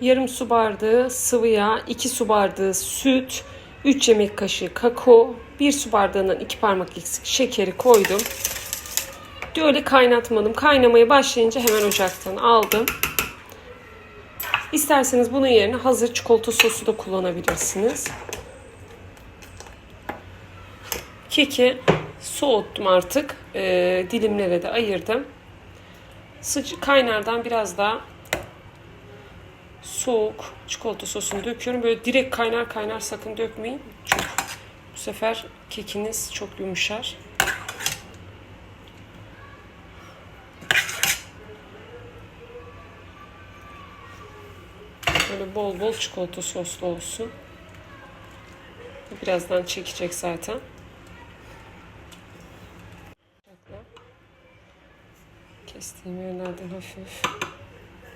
yarım su bardağı sıvı yağ, 2 su bardağı süt, 3 yemek kaşığı kakao, 1 su bardağından 2 parmak eksik şekeri koydum. Öyle kaynatmadım. Kaynamaya başlayınca hemen ocaktan aldım. İsterseniz bunun yerine hazır çikolata sosu da kullanabilirsiniz. Keki soğuttum artık. Ee, dilimlere de ayırdım. Sıcak kaynardan biraz daha soğuk çikolata sosunu döküyorum. Böyle direkt kaynar kaynar sakın dökmeyin. Çünkü bu sefer kekiniz çok yumuşar. Böyle bol bol çikolata soslu olsun. Birazdan çekecek zaten. Kestiğim yerlerden hafif